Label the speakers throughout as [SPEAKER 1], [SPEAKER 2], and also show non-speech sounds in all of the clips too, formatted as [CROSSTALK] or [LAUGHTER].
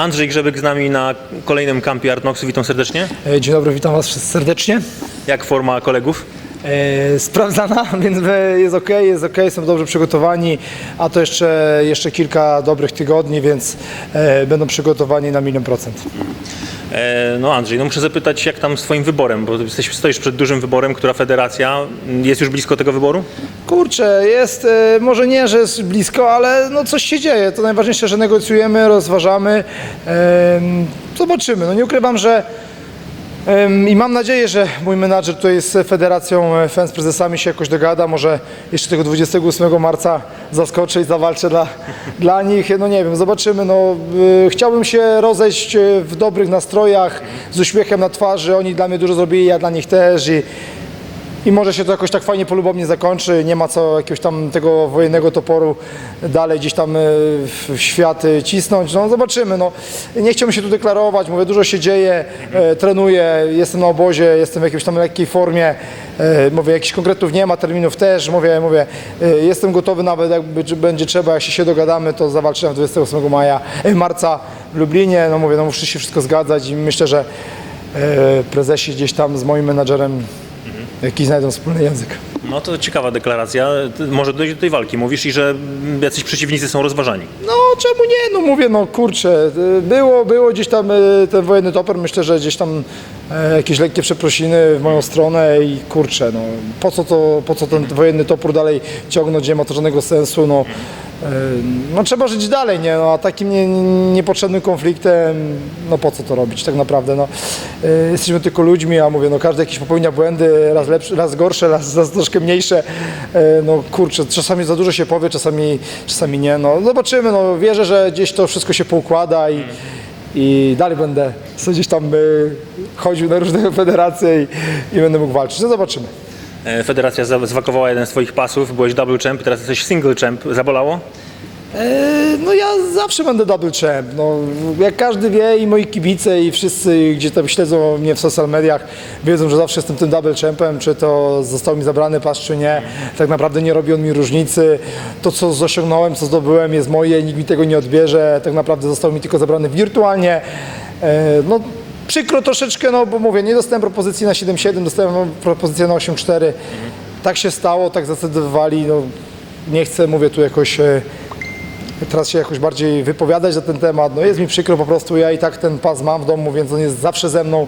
[SPEAKER 1] Andrzej Grzebyk z nami na kolejnym kampie Artnoxu. Witam serdecznie.
[SPEAKER 2] E, Dzień dobry, witam Was serdecznie.
[SPEAKER 1] Jak forma kolegów?
[SPEAKER 2] E, sprawdzana, [LAUGHS] więc jest ok, jest ok, są dobrze przygotowani, a to jeszcze, jeszcze kilka dobrych tygodni, więc e, będą przygotowani na milion procent.
[SPEAKER 1] E, no Andrzej, no muszę zapytać, jak tam z Twoim wyborem, bo jesteś, stoisz przed dużym wyborem, która federacja jest już blisko tego wyboru?
[SPEAKER 2] Kurczę, jest, e, może nie, że jest blisko, ale no coś się dzieje. To najważniejsze, że negocjujemy, rozważamy. Em, Zobaczymy. No nie ukrywam, że i mam nadzieję, że mój menadżer tutaj z Federacją e, FEN z prezesami się jakoś dogada. Może jeszcze tego 28 marca zaskoczę i zawalczę dla, [LAUGHS] dla nich. No nie wiem, zobaczymy. No, y, chciałbym się rozejść e, w dobrych nastrojach, z uśmiechem na twarzy. Oni dla mnie dużo zrobili, ja dla nich też. I, i może się to jakoś tak fajnie polubownie zakończy. Nie ma co jakiegoś tam tego wojennego toporu dalej gdzieś tam e, w świat cisnąć. No zobaczymy. No. Nie chciałbym się tu deklarować. Mówię, dużo się dzieje. E, trenuję, jestem na obozie, jestem w jakiejś tam lekkiej formie. E, mówię, jakichś konkretów nie ma, terminów też. Mówię, mówię, e, jestem gotowy nawet czy będzie trzeba, jak się, się dogadamy, to zawalczyłem 28 maja, e, marca w Lublinie. No mówię, no muszę się wszystko zgadzać i myślę, że e, prezesi gdzieś tam z moim menadżerem Jaki znajdą wspólny język.
[SPEAKER 1] No to ciekawa deklaracja. Może dojść do tej walki. Mówisz i że jacyś przeciwnicy są rozważani.
[SPEAKER 2] No czemu nie? No mówię, no kurczę, y, było, było gdzieś tam y, ten wojenny topor, myślę, że gdzieś tam jakieś lekkie przeprosiny w moją stronę i kurczę, no po co to, po co ten wojenny topór dalej ciągnąć, nie ma to żadnego sensu, no. e, No trzeba żyć dalej, nie? No, a takim nie, nie- niepotrzebnym konfliktem, no po co to robić tak naprawdę, no. E, Jesteśmy tylko ludźmi, a mówię, no każdy jakiś popełnia błędy, raz lepsze, raz gorsze, raz, raz troszkę mniejsze, E, no kurczę, czasami za dużo się powie, czasami, czasami nie, no zobaczymy, no wierzę, że gdzieś to wszystko się poukłada i, i dalej będę gdzieś tam chodził na różne [LAUGHS] federacje i, i będę mógł walczyć, no zobaczymy.
[SPEAKER 1] E, Federacja zwakowała jeden z Twoich pasów, byłeś double champ, teraz jesteś single champ. Zabolało?
[SPEAKER 2] E, No ja zawsze będę double champ. No, jak każdy wie i moi kibice i wszyscy, gdzie tam śledzą mnie w social mediach, wiedzą, że zawsze jestem tym double champem, czy to został mi zabrany pas, czy nie. Tak naprawdę nie robi on mi różnicy. To, co osiągnąłem, co zdobyłem jest moje, nikt mi tego nie odbierze. Tak naprawdę został mi tylko zabrany wirtualnie. E, No, przykro troszeczkę, no bo mówię, nie dostałem propozycji na 7,7, dostałem propozycję na 8,4. Tak się stało, tak zdecydowali. No, nie chcę, mówię tu jakoś... e, teraz się jakoś bardziej wypowiadać na ten temat. No jest mi przykro po prostu, ja i tak ten pas mam w domu, więc on jest zawsze ze mną.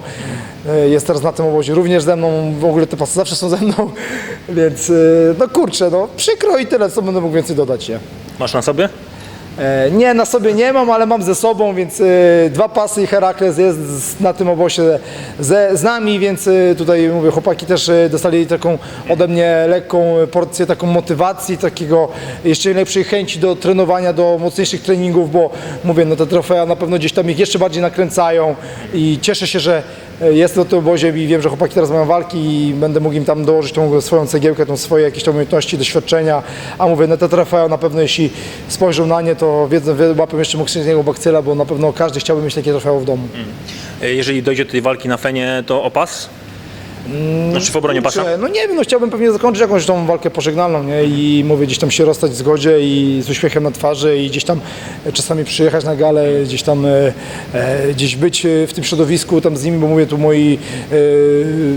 [SPEAKER 2] E, Jest teraz na tym obozie również ze mną, w ogóle te pasy zawsze są ze mną, [LAUGHS] więc e, no kurczę, no przykro i tyle, co będę mógł więcej dodać, nie?
[SPEAKER 1] Masz na sobie?
[SPEAKER 2] E, Nie, na sobie nie mam, ale mam ze sobą, więc e, dwa pasy i Herakles jest na tym obozie ze, z nami, więc e, tutaj mówię, chłopaki też dostali taką ode mnie lekką porcję taką motywacji, takiego jeszcze lepszej chęci do trenowania, do mocniejszych treningów, bo mówię, no te trofea na pewno gdzieś tam ich jeszcze bardziej nakręcają i cieszę się, że jest na tym obozie i wiem, że chłopaki teraz mają walki i będę mógł im tam dołożyć tą swoją cegiełkę, tą swoje jakieś tam umiejętności, doświadczenia, a mówię, na te trofea na pewno jeśli spojrzą na nie, to wiedzą, wie- łapią jeszcze mocniejszego bakcyla, bo na pewno każdy chciałby mieć takie trofea w domu.
[SPEAKER 1] E, Jeżeli dojdzie do tej walki na Fenie, to o pas? Znaczy w obronie pasa?
[SPEAKER 2] Kurczę, No nie wiem, no chciałbym pewnie zakończyć jakąś tą walkę pożegnalną, nie? I mówię, gdzieś tam się rozstać w zgodzie i z uśmiechem na twarzy i gdzieś tam e, czasami przyjechać na galę, gdzieś tam e, e, gdzieś być e, w tym środowisku tam z nimi, bo mówię tu moi e,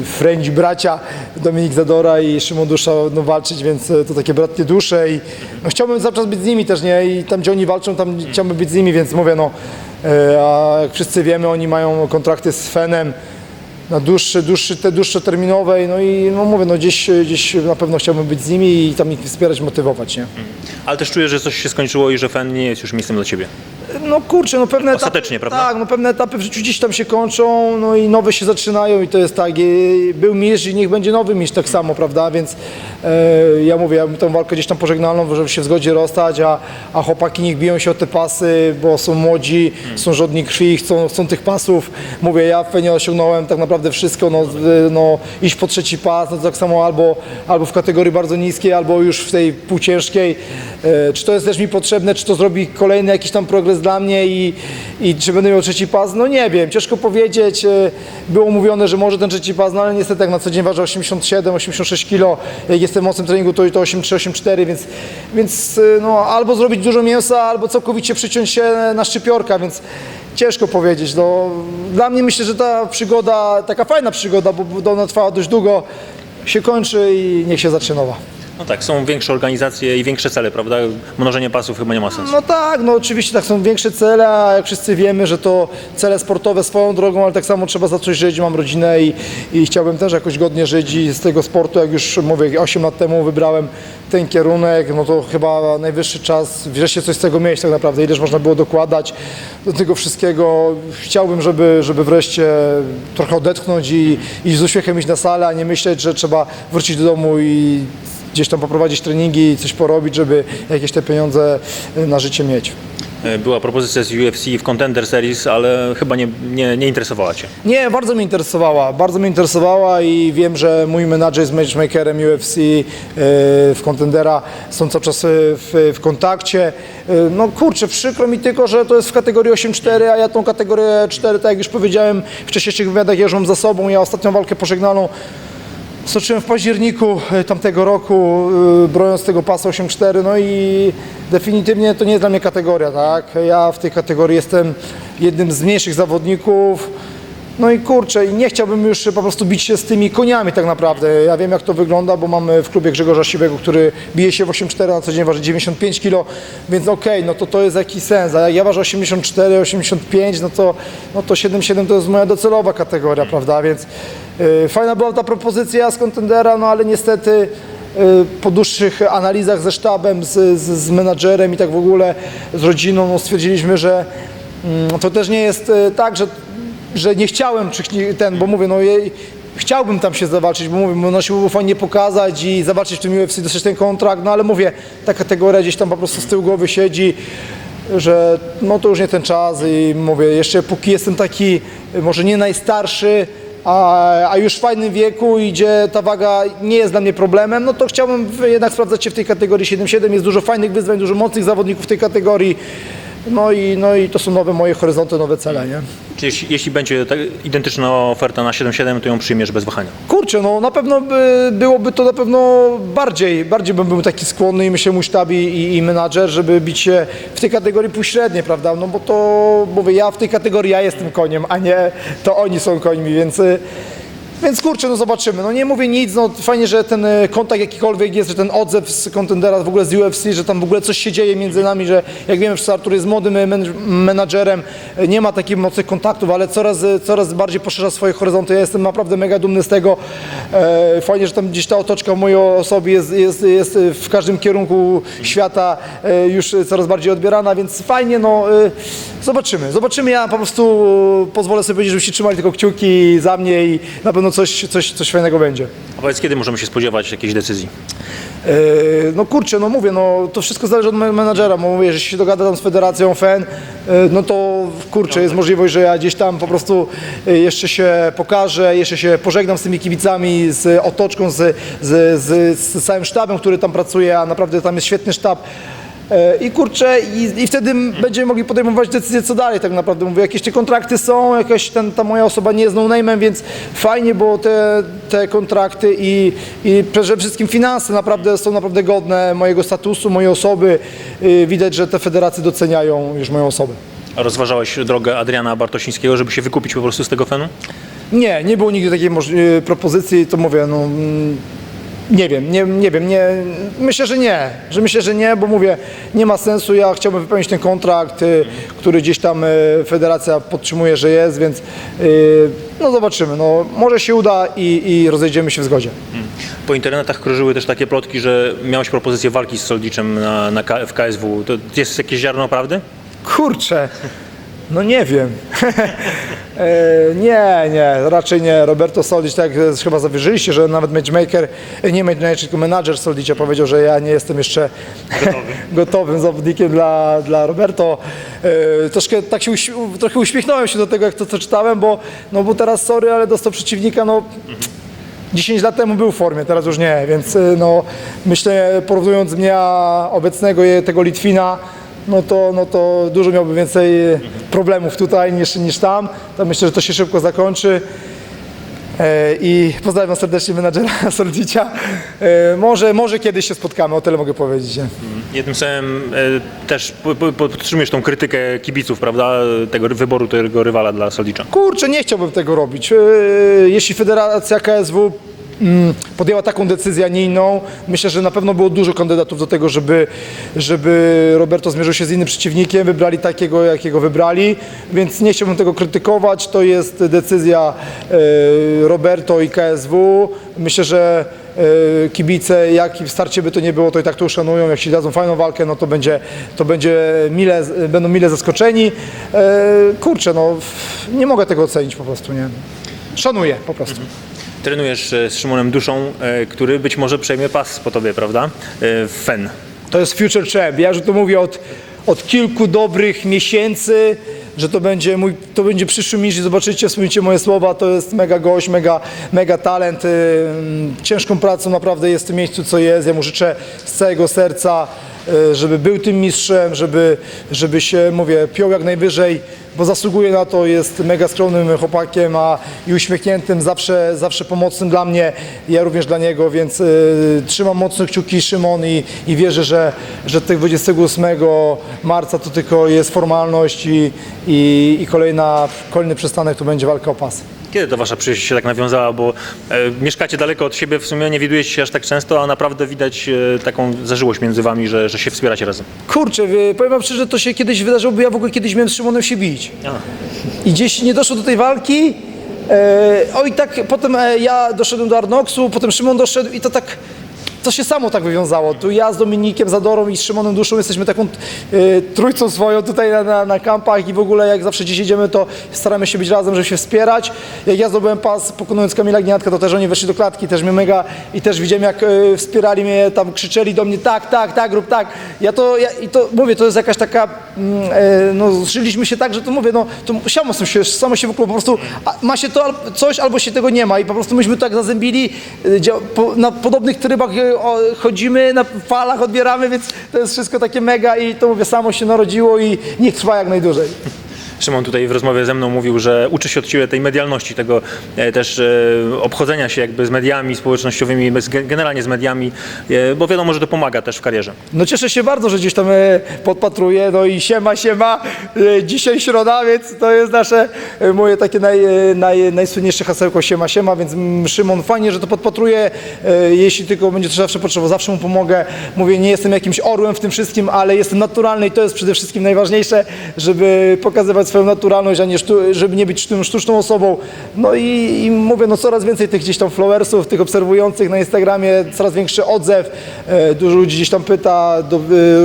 [SPEAKER 2] friendzi, bracia Dominik Zadora i Szymon Dusza no, walczyć, więc e, to takie bratnie dusze i no, chciałbym cały czas być z nimi też, nie? I tam gdzie oni walczą, tam chciałbym być z nimi, więc mówię, no e, a jak wszyscy wiemy, oni mają kontrakty z Fenem, na dłuższe, dłuższe, te dłuższe terminowe, no i no mówię, no gdzieś, gdzieś na pewno chciałbym być z nimi i tam ich wspierać, motywować, nie?
[SPEAKER 1] Ale też czuję, że coś się skończyło i że Fen nie jest już miejscem dla Ciebie.
[SPEAKER 2] No kurczę, no pewne
[SPEAKER 1] Ostatecznie,
[SPEAKER 2] etapy,
[SPEAKER 1] prawda?
[SPEAKER 2] Tak, no pewne etapy w życiu gdzieś tam się kończą, no i nowe się zaczynają i to jest tak, i był mistrz i niech będzie nowy mistrz tak samo, prawda, więc e, ja mówię, ja bym tą walkę gdzieś tam pożegnalną, żeby się w zgodzie rozstać, a, a chłopaki niech biją się o te pasy, bo są młodzi, są żądni krwi, chcą, chcą tych pasów, mówię, ja w Fenie osiągnąłem tak naprawdę wszystko, no, no iść po trzeci pas, no to tak samo albo, albo w kategorii bardzo niskiej, albo już w tej półciężkiej, e, czy to jest też mi potrzebne, czy to zrobi kolejny jakiś tam progres dla mnie i, i czy będę miał trzeci pas, no nie wiem, ciężko powiedzieć. E, Było mówione, że może ten trzeci pas, no ale niestety jak na co dzień ważę 87, 86 kg, jak jestem w mocnym treningu to, to 83, 84, więc, więc e, no, albo zrobić dużo mięsa, albo całkowicie przyciąć się na szczypiorka, więc ciężko powiedzieć. No, dla mnie myślę, że ta przygoda, taka fajna przygoda, bo ona trwała dość długo, się kończy i niech się zacznie nowa.
[SPEAKER 1] No tak, są większe organizacje i większe cele, prawda? Mnożenie pasów chyba nie ma sensu.
[SPEAKER 2] No tak, no oczywiście tak są większe cele, a jak wszyscy wiemy, że to cele sportowe swoją drogą, ale tak samo trzeba zacząć żyć, mam rodzinę i, i chciałbym też jakoś godnie żyć i z tego sportu, jak już mówię, 8 lat temu wybrałem ten kierunek, no to chyba najwyższy czas wreszcie coś z tego mieć tak naprawdę, ileż można było dokładać do tego wszystkiego. Chciałbym, żeby, żeby wreszcie trochę odetchnąć i, i z uśmiechem iść na salę, a nie myśleć, że trzeba wrócić do domu i gdzieś tam poprowadzić treningi i coś porobić, żeby jakieś te pieniądze y, na życie mieć.
[SPEAKER 1] E, Była propozycja z UFC w Contender Series, ale chyba nie, nie, nie interesowała Cię.
[SPEAKER 2] Nie, bardzo mnie interesowała, bardzo mnie interesowała i wiem, że mój menadżer z matchmakerem UFC y, w Contendera są cały czas y, w, w kontakcie. No kurczę, przykro mi tylko, że to jest w kategorii 8-4, a ja tą kategorię 4, tak jak już powiedziałem w wcześniejszych wywiadach, mam za sobą. Ja ostatnią walkę pożegnalną Stoczyłem w październiku e, tamtego roku, y, broniąc tego pasa 8-4, no i definitywnie to nie jest dla mnie kategoria, tak? Ja w tej kategorii jestem jednym z mniejszych zawodników, no i kurczę, i nie chciałbym już po prostu bić się z tymi koniami tak naprawdę. Ja wiem jak to wygląda, bo mamy w klubie Grzegorza Siwego, który bije się w 8-4, na co dzień waży 95 kg, więc okej, no to to jest jakiś sens. A jak ja ważę 84, 85, no to, no to 7-7 to jest moja docelowa kategoria, prawda? Więc yy, fajna była ta propozycja z kontendera, no ale niestety y, po dłuższych analizach ze sztabem, z, z, z menadżerem i tak w ogóle z rodziną no stwierdziliśmy, że mm, to też nie jest y, tak, że, że nie chciałem ten, bo mówię, no jej, chciałbym tam się zawalczyć, bo mówię, no się było fajnie pokazać i zobaczyć w tym UFC, dostać ten kontrakt, no ale mówię, ta kategoria gdzieś tam po prostu z tyłu głowy siedzi, że no to już nie ten czas i mówię, jeszcze póki jestem taki, może nie najstarszy, a, a już w fajnym wieku i gdzie ta waga nie jest dla mnie problemem, no to chciałbym jednak sprawdzać się w tej kategorii 7-7. Jest dużo fajnych wyzwań, dużo mocnych zawodników w tej kategorii. No i, no i to są nowe moje horyzonty, nowe cele, nie?
[SPEAKER 1] Czy jeśli, jeśli będzie tak identyczna oferta na 7-7, to ją przyjmiesz bez wahania?
[SPEAKER 2] Kurczę, no na pewno by, byłoby to na pewno bardziej, bardziej bym był taki skłonny i myślę mój sztab i, i, i menadżer, żeby bić się w tej kategorii pośredniej, prawda? No bo to, mówię, ja w tej kategorii ja jestem koniem, a nie to oni są końmi, więc... y, Więc kurczę, no zobaczymy. No nie mówię nic, no fajnie, że ten y, kontakt jakikolwiek jest, że ten odzew z kontendera w ogóle z UFC, że tam w ogóle coś się dzieje między nami, że jak wiemy, że Artur jest młodym men- menadżerem, y, nie ma takich mocnych kontaktów, ale coraz, coraz bardziej poszerza swoje horyzonty. Ja jestem naprawdę mega dumny z tego. E, Fajnie, że tam gdzieś ta otoczka mojej osobie jest, jest, jest w każdym kierunku świata e, już coraz bardziej odbierana, więc fajnie, no zobaczymy. Zobaczymy, ja po prostu pozwolę sobie powiedzieć, żebyście trzymali tylko kciuki za mnie i na pewno coś, coś, coś fajnego będzie.
[SPEAKER 1] A powiedz, kiedy możemy się spodziewać jakiejś decyzji?
[SPEAKER 2] E, No kurczę, no mówię, no to wszystko zależy od men- menadżera, bo mówię, że się dogada tam z federacją FEN, e, no to kurczę, jest możliwość, że ja gdzieś tam po prostu e, jeszcze się pokażę, jeszcze się pożegnam z tymi kibicami, z otoczką, z, z, z, z całym sztabem, który tam pracuje, a naprawdę tam jest świetny sztab. E, I kurczę, i, i wtedy będziemy mogli podejmować decyzję, co dalej tak naprawdę. Mówię, jakieś te kontrakty są, jakaś ten, ta moja osoba nie jest no-name'em, więc fajnie, bo te, te kontrakty i, i przede wszystkim finanse naprawdę są naprawdę godne mojego statusu, mojej osoby. Y, Widać, że te federacje doceniają już moją osobę.
[SPEAKER 1] A rozważałeś drogę Adriana Bartosińskiego, żeby się wykupić po prostu z tego fenu?
[SPEAKER 2] Nie, nie było nigdy takiej y, propozycji, to mówię, no mm, nie wiem, nie, nie wiem, nie, myślę, że nie, że myślę, że nie, bo mówię, nie ma sensu, ja chciałbym wypełnić ten kontrakt, y, który gdzieś tam y, federacja podtrzymuje, że jest, więc y, no zobaczymy, no może się uda i, i rozejdziemy się w zgodzie.
[SPEAKER 1] Po internetach krążyły też takie plotki, że miałeś propozycję walki z Soldiczem na, na K, w KSW. To jest jakieś ziarno prawdy?
[SPEAKER 2] Kurczę, no nie wiem. [LAUGHS] E, nie, nie, raczej nie. Roberto Soldic, tak jak chyba zawierzyliście, że nawet matchmaker, e, nie matchmaker, tylko menadżer Soldicia powiedział, że ja nie jestem jeszcze [LAUGHS] gotowym zawodnikiem dla, dla Roberto. E, troszkę tak się uś, trochę uśmiechnąłem się do tego, jak to co czytałem, bo, no bo teraz sorry, ale dostał przeciwnika, no 10 lat temu był w formie, teraz już nie, więc no, myślę, porównując mnie obecnego tego Litwina, no to, no to dużo miałby więcej problemów tutaj niż, niż tam. To myślę, że to się szybko zakończy. E, I pozdrawiam serdecznie menadżera [LAUGHS] Soldicia. E, Może, może kiedyś się spotkamy, o tyle mogę powiedzieć.
[SPEAKER 1] Jednym słowem e, też po- po- podtrzymujesz tą krytykę kibiców, prawda, tego wyboru tego rywala dla Soldicza.
[SPEAKER 2] Kurczę, nie chciałbym tego robić. Jeśli Federacja KSW podjęła taką decyzję, a nie inną, myślę, że na pewno było dużo kandydatów do tego, żeby, żeby Roberto zmierzył się z innym przeciwnikiem. Wybrali takiego, jakiego wybrali, więc nie chciałbym tego krytykować. To jest decyzja e, Roberto i KSW. Myślę, że e, kibice, jak i w starcie by to nie było, to i tak to uszanują. Jak się dadzą fajną walkę, no to będzie, to będzie mile, będą mile zaskoczeni. E, kurczę, no nie mogę tego ocenić po prostu, nie. Szanuję po prostu.
[SPEAKER 1] Trenujesz e, z Szymonem Duszą, e, który być może przejmie pas po tobie, prawda, e, FEN.
[SPEAKER 2] To jest future champ. Ja już to mówię od, od kilku dobrych miesięcy, że to będzie mój, to będzie przyszły mistrz zobaczycie, wspomnicie moje słowa, to jest mega gość, mega, mega talent. ym, Ciężką pracą naprawdę jest w tym miejscu, co jest. Ja mu życzę z całego serca, żeby był tym mistrzem, żeby, żeby się, mówię, piął jak najwyżej, bo zasługuje na to, jest mega skromnym chłopakiem, a i uśmiechniętym, zawsze, zawsze pomocnym dla mnie, ja również dla niego, więc y, trzymam mocno kciuki Szymon i, i wierzę, że, że tych 28 marca to tylko jest formalność i, i, i kolejna, kolejny przystanek to będzie walka o.
[SPEAKER 1] Kiedy to wasza przyjaźń się tak nawiązała, bo e, mieszkacie daleko od siebie, w sumie nie widujecie się aż tak często, a naprawdę widać e, taką zażyłość między wami, że, że się wspieracie razem.
[SPEAKER 2] Kurczę, y, powiem wam szczerze, to się kiedyś wydarzyło, bo ja w ogóle kiedyś miałem z Szymonem się bić. I gdzieś nie doszło do tej walki. E, oj, tak potem e, ja doszedłem do Arnoxu, potem Szymon doszedł i to tak. To się samo tak wywiązało. Tu ja z Dominikiem Zadorą i z Szymonem Duszą jesteśmy taką e, trójcą swoją tutaj na, na, na kampach i w ogóle jak zawsze gdzieś jedziemy, to staramy się być razem, żeby się wspierać. Jak ja zdobyłem pas pokonując Kamila Gniatka, to też oni weszli do klatki, też mnie mega i też widziałem jak e, wspierali mnie, tam krzyczeli do mnie tak, tak, tak, rób tak. Ja to, ja, i to mówię, to jest jakaś taka, e, no żyliśmy się tak, że to mówię, no to samo się, samo się w ogóle po prostu, a, ma się to coś albo się tego nie ma i po prostu myśmy tak zazębili, dzia- po, na podobnych trybach o, chodzimy, na falach odbieramy, więc to jest wszystko takie mega i to mówię, samo się narodziło i niech trwa jak najdłużej.
[SPEAKER 1] Szymon tutaj w rozmowie ze mną mówił, że uczy się od ciebie tej medialności, tego e, też e, obchodzenia się jakby z mediami społecznościowymi, generalnie z mediami, e, bo wiadomo, że to pomaga też w karierze.
[SPEAKER 2] No cieszę się bardzo, że gdzieś tam podpatruję, no i siema, siema, dzisiaj środa, więc to jest nasze, moje takie naj, naj, najsłynniejsze hasełko siema, siema, więc mm, Szymon fajnie, że to podpatruje, e, jeśli tylko będzie to zawsze potrzebował, zawsze mu pomogę, mówię, nie jestem jakimś orłem w tym wszystkim, ale jestem naturalny i to jest przede wszystkim najważniejsze, żeby pokazywać swoją naturalność, a nie żeby nie być sztuczną, sztuczną osobą, no i, i mówię, no coraz więcej tych gdzieś tam followersów, tych obserwujących na Instagramie, coraz większy odzew, e, dużo ludzi gdzieś tam pyta do,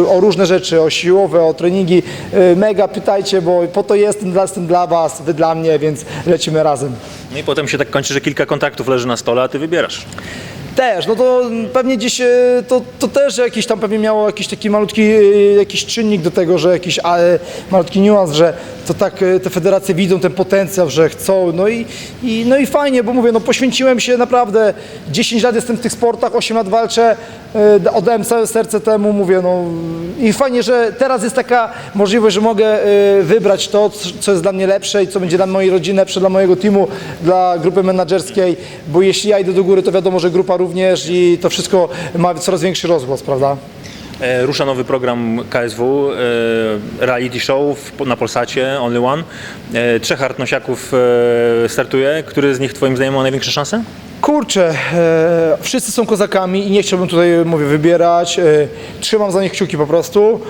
[SPEAKER 2] e, o różne rzeczy, o siłowe, o treningi, e, mega pytajcie, bo po to jestem, dla- jestem dla was, wy dla mnie, więc lecimy razem.
[SPEAKER 1] No i potem się tak kończy, że kilka kontaktów leży na stole, a ty wybierasz.
[SPEAKER 2] Też, no to pewnie gdzieś, e, to, to też jakiś tam pewnie miało jakiś taki malutki e, jakiś czynnik do tego, że jakiś a, e, malutki niuans, że to tak e, te federacje widzą ten potencjał, że chcą, no i, i, no i fajnie, bo mówię, no poświęciłem się naprawdę, 10 lat jestem w tych sportach, 8 lat walczę, oddałem całe serce temu, mówię, no i fajnie, że teraz jest taka możliwość, że mogę e, wybrać to, co jest dla mnie lepsze i co będzie dla mojej rodziny lepsze, dla mojego teamu, dla grupy menedżerskiej, bo jeśli ja idę do góry, to wiadomo, że grupa również i to wszystko ma coraz większy rozgłos, prawda?
[SPEAKER 1] E, Rusza nowy program KSW, e, reality show na Polsacie, Only One. E, Trzech artnosiaków e, startuje. Który z nich twoim zdaniem ma największe szanse?
[SPEAKER 2] Kurczę, e, wszyscy są kozakami i nie chciałbym tutaj, mówię, wybierać. E, trzymam za nich kciuki po prostu.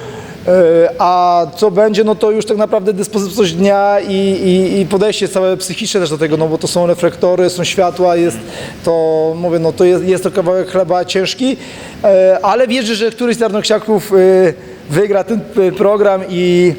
[SPEAKER 2] E, a co będzie, no to już tak naprawdę dyspozycyjność dnia i, i, i podejście całe psychiczne też do tego, no bo to są reflektory, są światła, jest to, mówię, no to jest, jest to kawałek chleba ciężki, e, ale wierzę, że któryś z Arnoksiaków e, wygra ten e, program i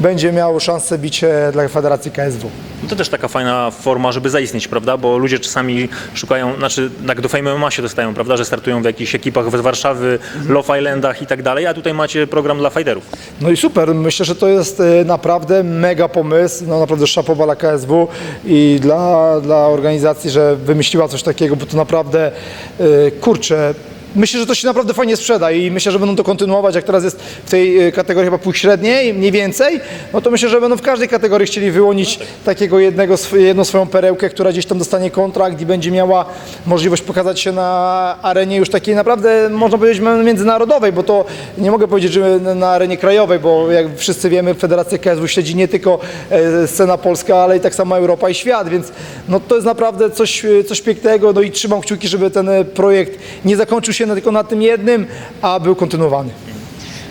[SPEAKER 2] będzie miał szansę bicie dla Federacji KSW.
[SPEAKER 1] No To też taka fajna forma, żeby zaistnieć, prawda? Bo ludzie czasami szukają, znaczy tak do Fame MMA się dostają, prawda? Że startują w jakichś ekipach z Warszawy, Love Islandach i tak dalej, a tutaj macie program dla fighterów.
[SPEAKER 2] No i super, myślę, że to jest e, naprawdę mega pomysł, no naprawdę szapoba dla KSW i dla, dla organizacji, że wymyśliła coś takiego, bo to naprawdę, e, kurczę, myślę, że to się naprawdę fajnie sprzeda i myślę, że będą to kontynuować, jak teraz jest w tej e, kategorii chyba półśredniej, mniej więcej, no to myślę, że będą w każdej kategorii chcieli wyłonić takiego jednego, jedną swoją perełkę, która gdzieś tam dostanie kontrakt i będzie miała możliwość pokazać się na arenie już takiej naprawdę, można powiedzieć, międzynarodowej, bo to nie mogę powiedzieć, że na arenie krajowej, bo jak wszyscy wiemy, Federacja KSW śledzi nie tylko e, scena polska, ale i tak samo Europa i świat, więc no to jest naprawdę coś, e, coś pięknego, no i trzymam kciuki, żeby ten projekt nie zakończył się na, tylko na tym jednym, a był kontynuowany.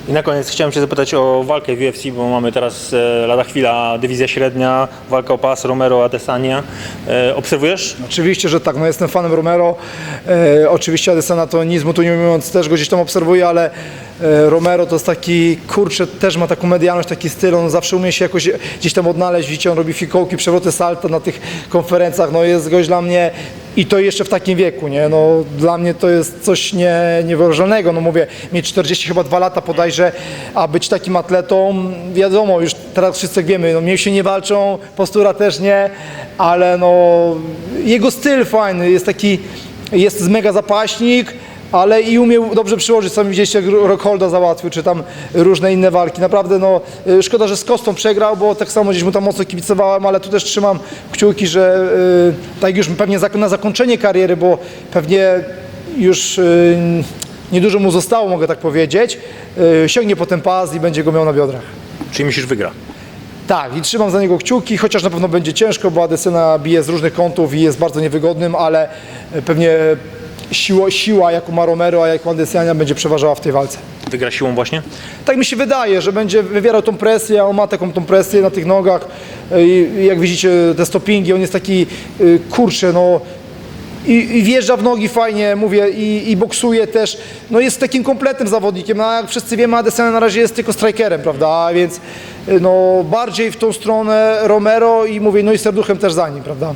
[SPEAKER 1] I na koniec chciałem Cię zapytać o walkę w UFC, bo mamy teraz e, lada chwila dywizja średnia, walka o pas Romero Adesanya. E, obserwujesz?
[SPEAKER 2] Oczywiście, że tak, no jestem fanem Romero, e, oczywiście Adesana to nic mu tu nie mówiąc też go gdzieś tam obserwuję, ale e, Romero to jest taki, kurczę, też ma taką medialność, taki styl, on zawsze umie się jakoś gdzieś tam odnaleźć, widzicie, on robi fikołki, przewroty salta na tych konferencjach, no jest gość dla mnie i to jeszcze w takim wieku, nie, no dla mnie to jest coś nie, niewyobrażalnego, no mówię, mieć 40 chyba dwa lata bodajże, a być takim atletą, wiadomo, już teraz wszyscy wiemy, no mięśnie nie walczą, postura też nie, ale no jego styl fajny, jest taki, jest mega zapaśnik, ale i umiał dobrze przyłożyć, sami widzieliście jak Rockholda załatwił, czy tam różne inne walki. Naprawdę no, y, szkoda, że z Kostą przegrał, bo tak samo gdzieś mu tam mocno kibicowałem, ale tu też trzymam kciuki, że y, tak już pewnie na zakończenie kariery, bo pewnie już y, niedużo mu zostało, mogę tak powiedzieć, y, sięgnie po ten pas i będzie go miał na biodrach.
[SPEAKER 1] Czyli myślisz wygra?
[SPEAKER 2] Tak, i trzymam za niego kciuki, chociaż na pewno będzie ciężko, bo Adesyna bije z różnych kątów i jest bardzo niewygodnym, ale e, pewnie siła, siła jaką ma Romero, a jaką Adesanya będzie przeważała w tej walce.
[SPEAKER 1] Wygra siłą właśnie?
[SPEAKER 2] Tak mi się wydaje, że będzie wywierał tą presję, a on ma taką tą presję na tych nogach e, i jak widzicie te stoppingi, on jest taki y, kurczę, no i, i wjeżdża w nogi fajnie, mówię, i, i boksuje też. No jest takim kompletnym zawodnikiem, no a jak wszyscy wiemy, Adesanya na razie jest tylko strikerem, prawda, a więc y, no bardziej w tą stronę Romero i mówię, no i serduchem też za nim, prawda.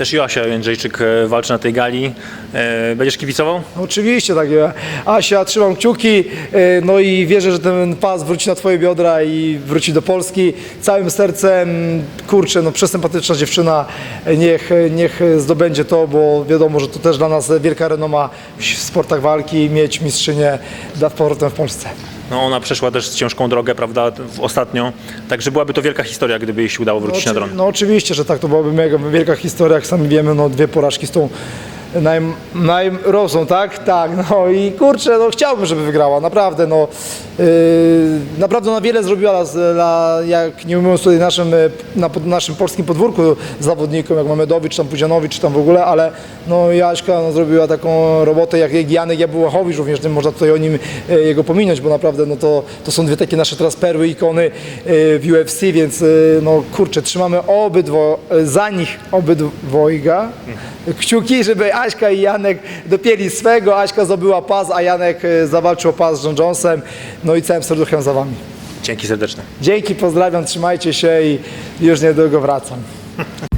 [SPEAKER 1] Też Joasia Jędrzejczyk e, walczy na tej gali. E, Będziesz kibicował?
[SPEAKER 2] Oczywiście tak. Asia, trzymam kciuki, e, no i wierzę, że ten pas wróci na twoje biodra i wróci do Polski. Całym sercem, kurczę, no przesympatyczna dziewczyna, niech, niech zdobędzie to, bo wiadomo, że to też dla nas wielka renoma w sportach walki, mieć mistrzynię dla powrotem w Polsce.
[SPEAKER 1] No ona przeszła też ciężką drogę, prawda, w- ostatnio. Także byłaby to wielka historia, gdyby jej się udało wrócić na
[SPEAKER 2] oczy-
[SPEAKER 1] dron.
[SPEAKER 2] No oczywiście, że tak, to byłaby mega wielka historia, jak sami wiemy, no dwie porażki z tą naj, najrosą, tak? Tak, no i kurczę, no chciałbym, żeby wygrała, naprawdę, no yy, naprawdę ona wiele zrobiła dla, dla jak nie mówiąc tutaj naszym, e, na naszym polskim podwórku zawodnikom, jak Mamedowicz, tam Pudzianowicz, czy tam w ogóle, ale no Jaśka no, zrobiła taką robotę, jak, jak Janek Jabłachowicz również, nie można tutaj o nim e, jego pominąć, bo naprawdę no to, to są dwie takie nasze teraz perły, ikony e, w UFC, więc e, no kurczę, trzymamy obydwo, e, za nich obydwojga kciuki, żeby Aśka i Janek dopięli swego, Aśka zdobyła pas, a Janek e, zawalczył o pas z John Jonesem, no i całym serduchem za wami.
[SPEAKER 1] Dzięki serdeczne.
[SPEAKER 2] Dzięki, pozdrawiam, trzymajcie się i już niedługo wracam. [LAUGHS]